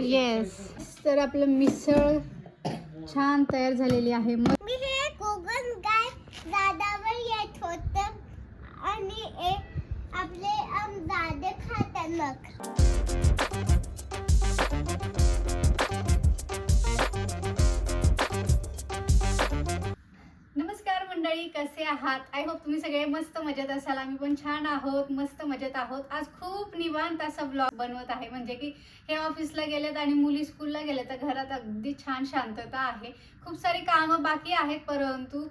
Yes तर आपलं मिसळ छान तयार झालेली आहे. मग मी हे कोकण गाय दादावर येत होत आणि आपले दादा खातात मंडळी कसे आहात? आय होप तुम्ही सगळे मस्त मजेत असाल. आम्ही पण छान आहोत मस्त मजेत आहोत. आज खूप निवांत असा ब्लॉग बनवत आहे. म्हणजे की हे ऑफिसला गेलेत आणि मुली स्कूलला गेले तर घरात अगदी छान शांतता आहे. खूप सारी कामं बाकी आहेत परंतु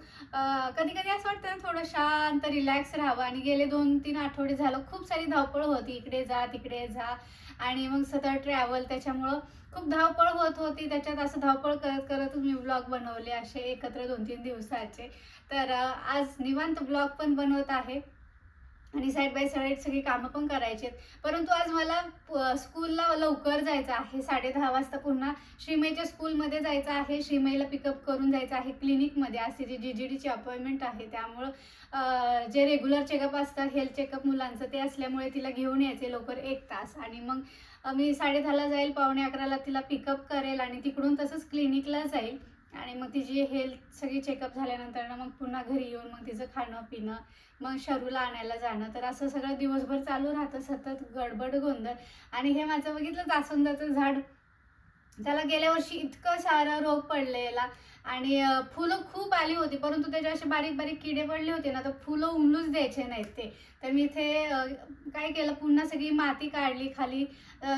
कधी कधी असं वाटतं ना थोडं शांत रिलॅक्स राहावं. आणि गेले दोन तीन आठवडे झालं खूप सारी धावपळ होती. इकडे जा तिकडे जा. आणि मग सतत ट्रॅव्हल त्याच्यामुळं खूप धावपळ होत होती. त्याच्यात असं धावपळ करत करत मी ब्लॉग बनवले असे एकत्र दोन तीन दिवसाचे. तर आज निवांत ब्लॉग पण बनवत आहे. आणि साईड बाय साईड सगळी कामं पण करायची परंतु आज मला स्कूलला लवकर जायचं आहे. साडे दहा वाजता पुन्हा श्रीमईच्या स्कूलमध्ये जायचं आहे. श्रीमईला पिकअप करून जायचं आहे. क्लिनिकमध्ये आज तिची जी जी डीची अपॉइंटमेंट आहे. त्यामुळं जे रेग्युलर चेकअप असतात हेल्थ चेकअप मुलांचं ते असल्यामुळे तिला घेऊन यायचे लवकर एक तास. आणि मग मी साडे दहाला जाईल पावणे अकराला तिला पिकअप करेल आणि तिकडून तसंच क्लिनिकला जाईल. आणि मग तिची हेल्थ सगळी चेकअप झाल्यानंतर ना मग पुन्हा घरी येऊन मग तिचं खाणं पिणं मग शरूला आणायला जाणं. तर असं सगळं दिवसभर चालू राहतं सतत गडबड गोंधळ. आणि हे माझं बघितलं जास्वंदाचं झाड त्याला गेल्या वर्षी इतकं सारं रोग पडलेला आणि फुलं खूप आली होती परंतु त्याचे असे बारीक बारीक किडे पडले होते ना तर फुलं उमलूच द्यायचे नाहीत ते. तर मी इथे काय केलं पुन्हा सगळी माती काढली खाली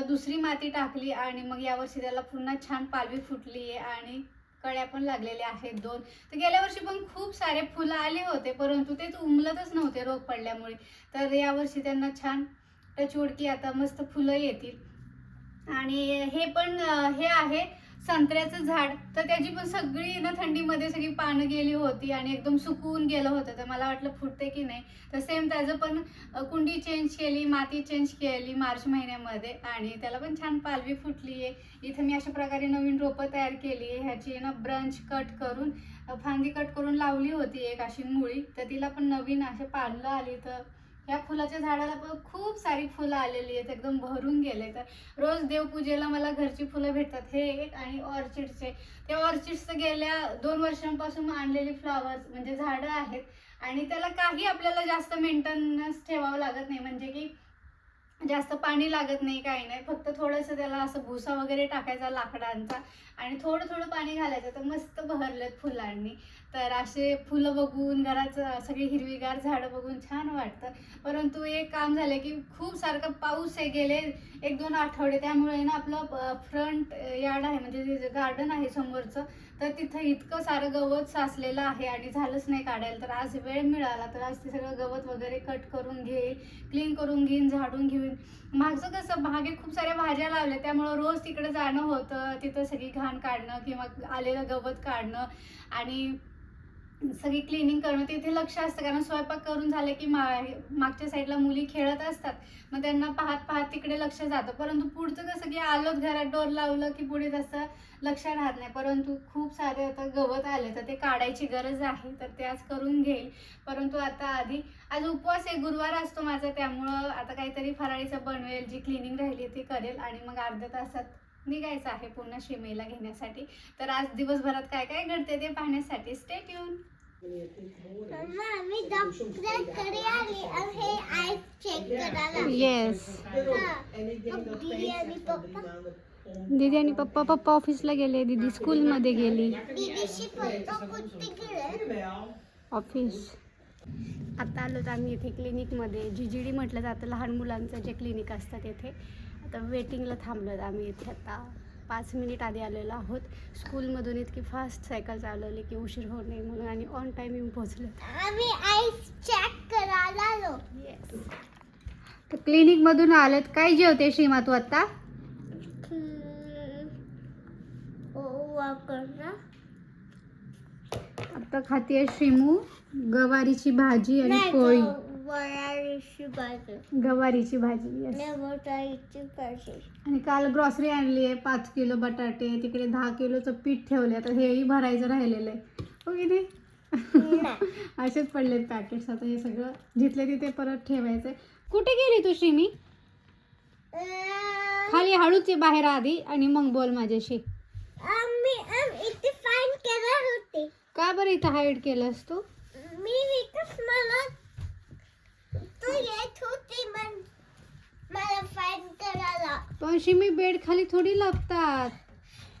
दुसरी माती टाकली आणि मग यावर्षी त्याला पुन्हा छान पालवी फुटली आहे आणि कळ्या पण लागलेल्या आहेत दोन. तर गेल्या वर्षी पण खूप सारे फुलं आले होते परंतु तेच उमलतच नव्हते रोग पडल्यामुळे. तर यावर्षी त्यांना छान टचवड की आता मस्त फुलं येतील. आणि हे पण हे आहे. संत्र्याचं झाड तर त्याची पण सगळी ना थंडीमध्ये सगळी पानं गेली होती आणि एकदम सुकून गेलं होतं. तर मला वाटलं फुटते की नाही. तर सेम त्याचं पण कुंडी चेंज केली माती चेंज केली मार्च महिन्यामध्ये आणि त्याला पण छान पालवी फुटली आहे. इथं मी अशा प्रकारे नवीन रोपं तयार केली आहे. ह्याची ना ब्रंच कट करून फांदी कट करून लावली होती एक अशी मुळी. तर तिला पण नवीन असे पानं आली तर ह्या फुलाच्या झाडाला पण खूप सारी फुलं आलेली आहेत एकदम भरून गेले तर रोज देवपूजेला मला घरची फुलं भेटतात हे एक आणि ऑर्चिडचे. ते ऑर्चिड्सचं गेल्या दोन वर्षांपासून आणलेली फ्लॉवर्स म्हणजे झाडं आहेत आणि त्याला काही आपल्याला जास्त मेंटेनन्स ठेवावं लागत नाही म्हणजे की जास्त पाणी लागत नाही काही नाही. फक्त थोडंसं त्याला असं भुसा वगैरे टाकायचा लाकडांचा आणि थोडं थोडं पाणी घालायचं तर मस्त बहरलेत फुलांनी. तर असे फुलं बघून घराचं सगळी हिरवीगार झाडं बघून छान वाटतं. परंतु एक काम झालं की खूप सारखं पाऊस हे गेले एक दोन आठवडे. त्यामुळे ना आपलं फ्रंट यार्ड आहे म्हणजे जे गार्डन आहे समोरचं तर तिथं इतकं सारं गवत साचलेलं आहे आणि झालंच नाही काढायला. तर आज वेळ मिळाला तर आज ते सगळं गवत वगैरे कट करून घेईल क्लीन करून घेईन झाडून घेऊन मागचं कसं मागे खूप साऱ्या भाज्या लावल्या त्यामुळं रोज तिकडे जाणं होतं. तिथं सगळी घाण काढणं किंवा आलेलं गवत काढणं आणि सगळी क्लिनिंग करणं तिथे लक्ष असतं. कारण स्वयंपाक करून झालं की मा मागच्या साईडला मुली खेळत असतात. मग त्यांना पाहत पाहत तिकडे लक्ष जातं. परंतु पुढचं कसं की आलोच घरात डोर लावलं की पुढे तसं लक्ष राहत नाही. परंतु खूप सारे आता गवत आले. तर ते काढायची गरज आहे. तर ते आज करून घेईल. परंतु आता आधी आज उपवास आहे. गुरुवार असतो माझा. त्यामुळं आता काहीतरी फराळीचं बनवेल. जी क्लिनिंग राहिली ती करेल. आणि मग अर्ध्या तासात निघायचं आहे पुन्हा शिमेला घेण्यासाठी. तर आज दिवसभरात काय काय घडते ते पाहण्यासाठी स्टेट येऊन हे येस दीदी आणि पप्पा? पप्पा ऑफिसला गेले. दीदी स्कूलमध्ये गेली. दीदीशी पप्पा कुठे गेले ऑफिस आता आलो तर आम्ही इथे क्लिनिकमध्ये जी जी डी म्हटलं जातं लहान मुलांचं जे क्लिनिक असतं तिथे. आता वेटिंगला थांबलो आम्ही इथे आता. पाच मिनिट आधी आलेलो आहोत. स्कूलमधून इतकी फास्ट सायकल चालवली की उशीर होऊ नये म्हणून आणि ऑन टाईम येऊन पोहोचलो. आम्ही आईस चेक करायला आलो. येस तर क्लिनिकमधून आलेत. काय जेवते श्रीमा तू आता? ओवा करणार आता खाते श्रीमू गवारीची भाजी आणि पोळी. वराळीची भाजी. गवारीची भाजी आणि काल ग्रॉसरी आणली आहे पाच किलो बटाटे तिकडे दहा किलोचं पीठ ठेवले आता हेही भरायचं राहिलेलं आहे. हो की नाही? असेच पडलेत पॅकेट्स आता हे सगळं जिथले तिथे परत ठेवायचे कुठे गेली तू श्रीमी खाली हळूच ये बाहेर आधी आणि मग बोल माझ्याशी. आम्ही आम इथे फाईन होते. का बरं इथं हाईड केलंस तू? मी विकत मला तू येत होती मन मला फाईन करायला. पण श्रीमी बेड खाली थोडी लपतात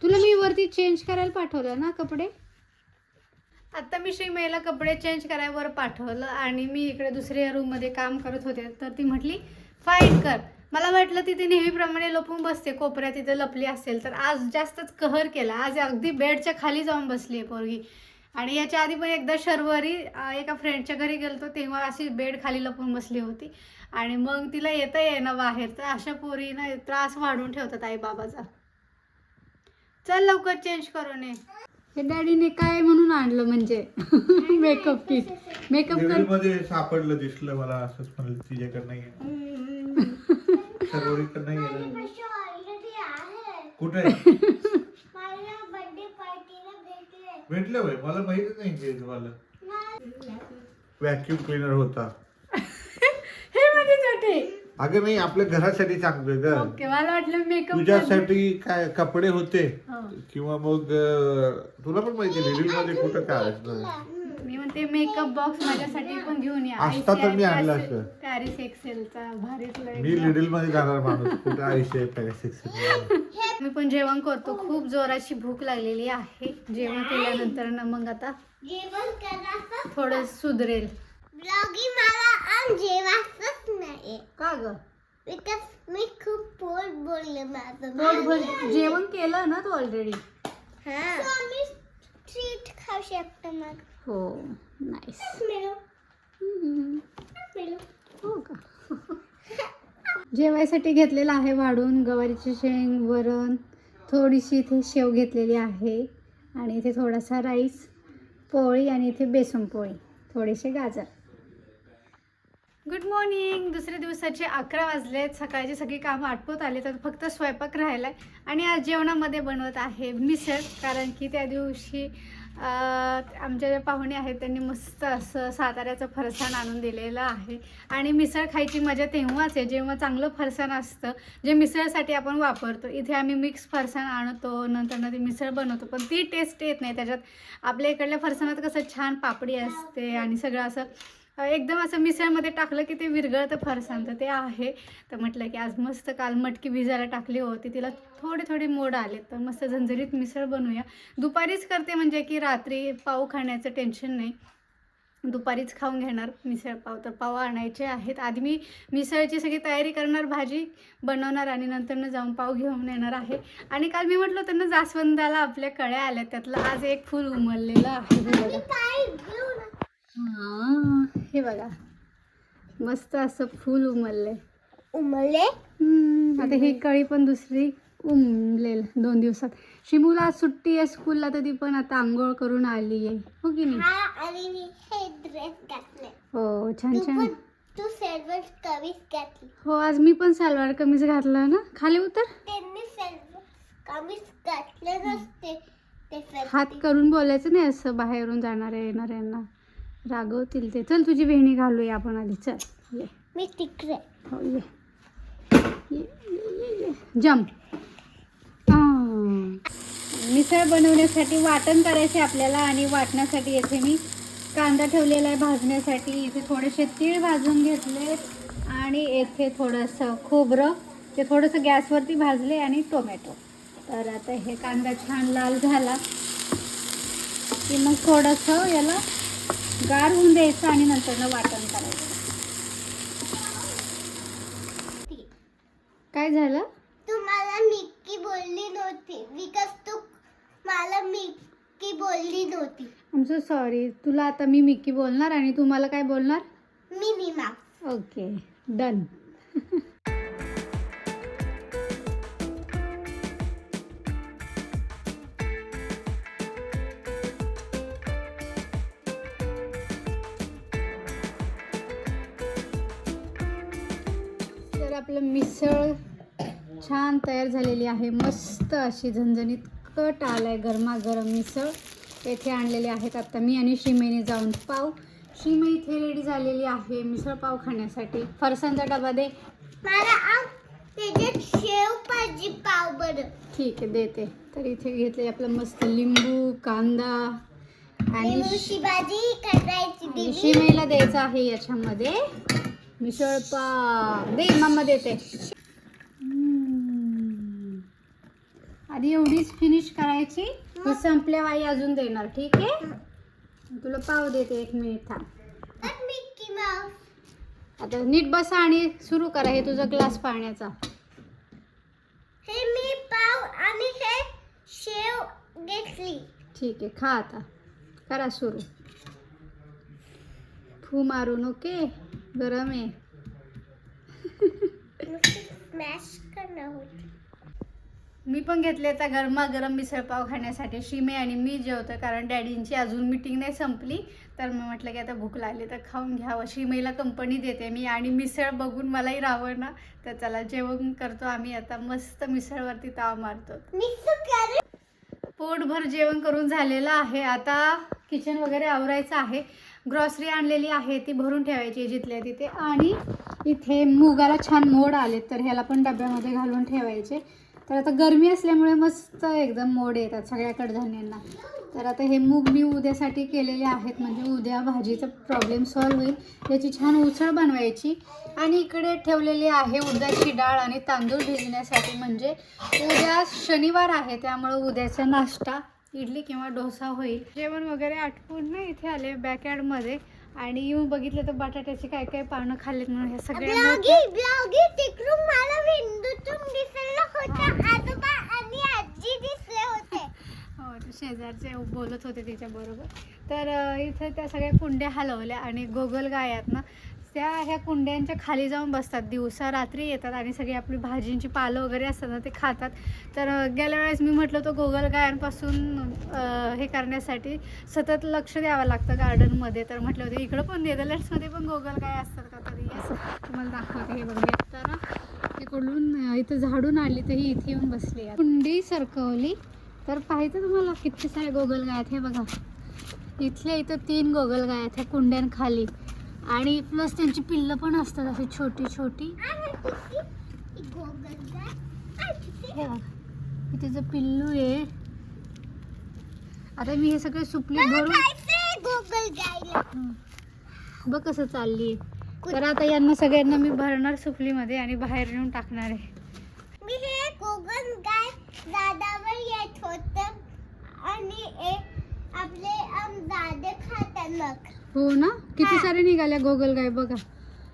तुला मी वरती चेंज करायला पाठवलं ना कपडे? आता मी श्रीमेला कपडे चेंज करायला वर पाठवलं आणि मी इकडे दुसऱ्या रूममध्ये काम करत होते. तर ती म्हटली फाईट कर. मला वाटलं ती नेहमीप्रमाणे लपून बसते कोपऱ्यात तिथे लपली असेल. तर आज जास्तच कहर केला. आज अगदी बेडच्या खाली जाऊन बसली आहे पोरगी. आणि याच्या आधी पण एकदा शर्वरी एका फ्रेंडच्या घरी गेलतो तेव्हा अशी बेड खाली लपून बसली होती. आणि मग तिला येता येईना बाहेर तर अशा पोरीनं त्रास वाढवून ठेवतात आई बाबाचा. चल लवकर चेंज करून ये. हे डॅडीने काय म्हणून आणलं म्हणजे? मेकअप किट मेकअप कर. मध्ये सापडलं दिसलं मला असंच म्हणलं तिच्याकडे नाही सर्वरीकडे कुठे भेटले बाई मला माहितच नाही ते तुम्हाला. व्हॅक्यूम क्लीनर होता. हे मध्ये छोटे. अगं नाही आपल्या घरासाठी चांगलं ग. ओके मला वाटलं मेकअप तुझ्यासाठी काय कपडे होते किंवा मग अं, तुला पण माहिती लिडिलमध्ये कुठं काय असतं? मी म्हणते मेकअप बॉक्स माझ्यासाठी पण घेऊन या. असता तर मी आणलं असतं. पॅरिस एक्सेलचा भारीतला मी. लिडिलमध्ये जाणार माणूस. कुठं आयुष्य पॅरासिक्स मी पण जेवण करतो. खूप जोराची भूक लागलेली आहे. जेवण केल्यानंतर ना मग आता जेवण करायचं थोडं सुधरेल. ब्लॉगी मला आज जेवायचंच नाही. का ग? बिकॉज मी खूप पोट बोलले माझं. जेवण केलं ना तू ऑलरेडी हा. खाऊ शकतो मग. हो. नाईस मिळू मिळू हो का जेवायसाठी घेतलेलं आहे वाढून गवारीचे शेंग वरण थोडीशी इथे शेव घेतलेली आहे आणि इथे थोडासा राईस पोळी आणि इथे बेसन पोळी थोडेसे गाजर. गुड मॉर्निंग दुसऱ्या दिवसाचे अकरा वाजलेत. सकाळची सगळी कामं आटपत आले तर फक्त स्वयंपाक राहिला आहे आणि आज जेवणामध्ये बनवत आहे मिसळ कारण की त्या दिवशी आमच्या ज्या पाहुणे आहेत त्यांनी मस्त असं साताऱ्याचं फरसाण आणून दिलेलं आहे. आणि मिसळ खायची मजा तेव्हाच आहे. जेव्हा चांगलं फरसाण असतं जे मिसळसाठी आपण वापरतो. इथे आम्ही मिक्स फरसाण आणतो नंतर ना ती मिसळ बनवतो. पण ती टेस्ट येत नाही. त्याच्यात आपल्या इकडल्या फरसाणात कसं छान पापडी असते आणि सगळं असं एकदम असं मिसळमध्ये टाकलं की ते विरगळतं फार तर ते आहे. तर म्हटलं की आज मस्त काल मटकी भिजायला टाकली होती. तिला थोडे थोडे मोड आले तर मस्त झंझरीत मिसळ बनवूया. दुपारीच करते म्हणजे की रात्री पाव खाण्याचं टेन्शन नाही. दुपारीच खाऊन घेणार मिसळ पाव. तर पाव आणायचे आहेत. आधी मी मिसळची सगळी तयारी करणार भाजी बनवणार आणि नंतरनं जाऊन पाव घेऊन येणार आहे. आणि काल मी म्हटलं होतं ना जास्वंदाला आपल्या कळ्या आल्या. त्यातलं आज एक फूल उमललेलं आहे. हे बघा. हा मस्त असं फुल उमललंय. उमले हम्म, आता ही कळी पण दुसरी उमलेल दोन दिवसात. शिमूला आज सुट्टी आहे स्कूलला तर ती पण आता आंघोळ करून आली आहे. हो की नाही? हा आणि मी हे ड्रेस घातले हो छान तू छान. पण तू घातली. हो आज मी पण सलवार कमीज घातला ना? खाली उतर. त्यांनी सर्व घातले नसते. ते हात करून बोलायचं नाही असं बाहेरून जाणाऱ्या येणाऱ्यांना. रागवतील ते. चल तुझी वेणी घालूया आपण आधी. चल ये. मी तिकडे. हो ये. ये ये ये जम्प. मिसळ बनवण्यासाठी वाटण करायचे आपल्याला आणि वाटण्यासाठी येथे मी कांदा ठेवलेला आहे भाजण्यासाठी. इथे थोडेसे तीळ भाजून घेतले आणि येथे थोडंसं खोबरं ते थोडंसं गॅसवरती भाजले आणि टोमॅटो. तर आता हे कांदा छान लाल झाला की मग थोडंसं याला गार होऊन द्यायचं आणि नंतर वाटण करायचं. काय झालं? तुम्हाला मिक्की बोलली नव्हती. बिकॉज तू मला मिक्की बोलली नव्हती. आम सो सॉरी तुला आता मी मिक्की बोलणार आणि तू मला काय बोलणार? मी मीमा ओके डन तर आपलं मिसळ छान तयार झालेली आहे. मस्त अशी झणझणीत कट आलाय गरमागरम मिसळ. येथे आणलेले आहेत आता मी आणि शिमेने जाऊन पाव. श्रीमा इथे रेडी झालेली आहे मिसळ पाव खाण्यासाठी. फरसांचा डबा दे. शेव पाव बरं. ठीक आहे देते. तर इथे घेतले आपलं मस्त लिंबू कांदा आणि शिमेला द्यायचं आहे याच्यामध्ये. मिसळ पाव. दे मम्मा देते. आधी एवढीच फिनिश करायची. संपल्या आई अजून देणार ठीक आहे? तुला पाव देते एक मिनिट थांब. आता नीट बसा आणि सुरू करा हे तुझा ग्लास पाण्याचा. हे मी पाव आणि हे शेव घेतली. ठीक आहे खा आता. करा सुरू. फू मारून ओके गरम आहे. मी पण घेतले आता गरमागरम मिसळपाव खाण्यासाठी. शिमे आणि मी जेवतो कारण डॅडींची अजून मिटिंग नाही संपली. तर मी म्हटलं की आता भूक लागली तर खाऊन घ्यावं. शिमेला कंपनी देते मी आणि मिसळ बघून मलाही राहावं ना तर चला जेवण करतो आम्ही आता. मस्त मिसळवरती ताव मारतो. पोटभर जेवण करून झालेलं आहे. आता किचन वगैरे आवरायचं आहे. ग्रॉसरी आणलेली आहे ती भरून ठेवायची जिथल्या तिथे. आणि इथे मुगाला छान मोड आले तर ह्याला पण डब्यामध्ये घालून ठेवायचे. तर आता गरमी असल्यामुळे मस्त एकदम मोड येतात सगळ्या कडधान्यांना. तर आता हे मूग मी उद्यासाठी केलेले आहेत म्हणजे उद्या भाजीचा प्रॉब्लेम सॉल्व होईल. याची छान उसळ बनवायची. आणि इकडे ठेवलेली आहे उडदाची डाळ आणि तांदूळ भिजण्यासाठी म्हणजे उद्या शनिवार आहे त्यामुळं उद्याचा नाश्ता इडली किंवा डोसा होईल. जेवण वगैरे आटपून ना इथे आले बॅकयार्डमध्ये आणि येऊन बघितलं तर बटाट्याची काय काय पानं खाल्लीत म्हणून हे सगळे मला आजोबा आणि आजी शेजारचे बोलत होते तिच्याबरोबर. तर इथं इथे त्या सगळ्या कुंड्या हलवल्या आणि गोगल गाय आहेत ना त्या ह्या कुंड्यांच्या खाली जाऊन बसतात. दिवसा रात्री येतात आणि सगळी आपली भाजींची पालं वगैरे असतात ना ते खातात. तर गेल्या वेळेस मी म्हटलं तो गोगल गायांपासून हे करण्यासाठी सतत लक्ष द्यावं लागतं गार्डनमध्ये. तर म्हटलं होते इकडं पण नेदरलँड्समध्ये पण गोगल गाय असतात का तरी? असं तुम्हाला दाखवते हे बघ तर तिकडून इथं झाडून आली तर ही इथे येऊन बसली कुंडी सरकवली. तर पाहायचं तुम्हाला किती सारे गोगल गाय आहेत हे बघा. इथल्या इथं तीन गोगल गाय आहेत ह्या कुंड्यांखाली. आणि प्लस त्यांची पिल्लं पण असतात अशी छोटी छोटी. ही बघा. हे तिचं पिल्लू आहे. आता मी हे सगळे सुपली भरून. बघ कसं चालली तर आता यांना सगळ्यांना मी भरणार सुपलीमध्ये आणि बाहेर नेऊन टाकणार आहे मी हे गोगलगाय झाडावर येत होत आणि ए आपले आम झाडे खातात मग हो ना? किती. सारे निघाल्या गोगल गाय बघा.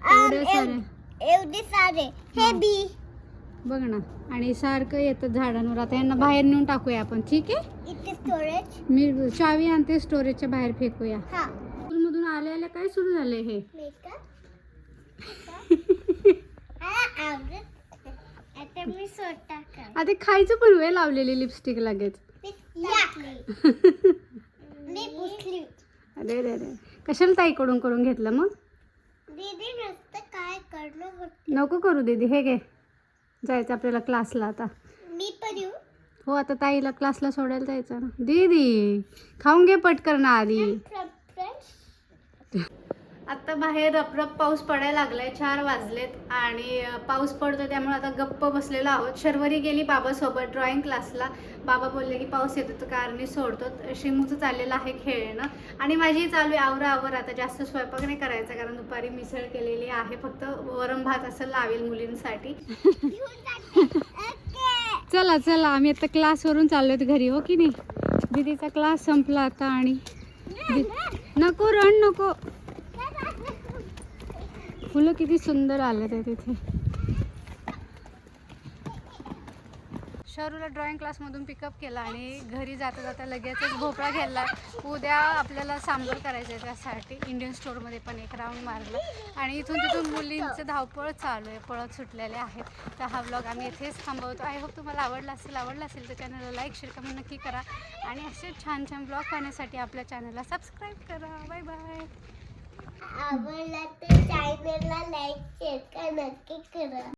आम एवढ्या साऱ्या एव- एवढे सारे. हे. बी. बघ ना. आणि सारखं येतं झाडांवर. आता यांना बाहेर नेऊन टाकूया आपण. ठीक आहे? इथे स्टोरेज मी चावी आणते स्टोरेजच्या बाहेर फेकूया. हा. मधून आले आले काय सुरू झाले हे? मेकअप. आवडत. आता मी स्वतः कर आता खायचं पण वेळ लावलेली लिपस्टिक लगेच. अरे रे रे कशाला ताईकडून करून घेतलं मग? दीदी नुसतं काय करणं होत. नको करू दीदी हे घे. जायचं आपल्याला क्लासला आता. मी पण येऊ. हो आता ताईला क्लासला सोडायला जायचं ना. दीदी खाऊन घे पटकन आधी. आता बाहेर रपरप पाऊस पडायला लागलाय चार वाजलेत आणि पाऊस पडतो त्यामुळे आता गप्प बसलेलो आहोत. शर्वरी गेली बाबासोबत ड्रॉइंग क्लासला बाबा बोलले की पाऊस येतो तर कारने सोडतो. शिमूचं चाललेलं आहे खेळणं. आणि माझी चालू आहे आवरा आवर. आता जास्त स्वयंपाक नाही करायचा कारण दुपारी मिसळ केलेली आहे. फक्त वरण भात असं लावेल मुलींसाठी. चला चला. आम्ही आता क्लासवरून चाललोत घरी हो की नाही? दीदीचा क्लास संपला आता आणि नको रण नको. फुलं किती सुंदर आले ते तिथे. शरूला ड्रॉइंग क्लासमधून पिकअप केला आणि घरी जाता जाता लगेचच भोपळा घ्यायला उद्या आपल्याला सांबर करायचं आहे त्यासाठी इंडियन स्टोअरमध्ये पण एक राऊंड मारला. आणि इथून तिथून मुलींचं धावपळ चालू आहे. पळत सुटलेले आहेत. तर हा ब्लॉग आम्ही इथेच थांबवतो. आय होप तुम्हाला आवडला असेल आवडला असेल तर चॅनलला लाईक शेअर कमेंट नक्की करा. आणि असे छान छान ब्लॉग पाहण्यासाठी आपल्या चॅनलला सबस्क्राईब करा. बाय बाय आवडला तर चॅनलला लाईक शेअर नक्की करा.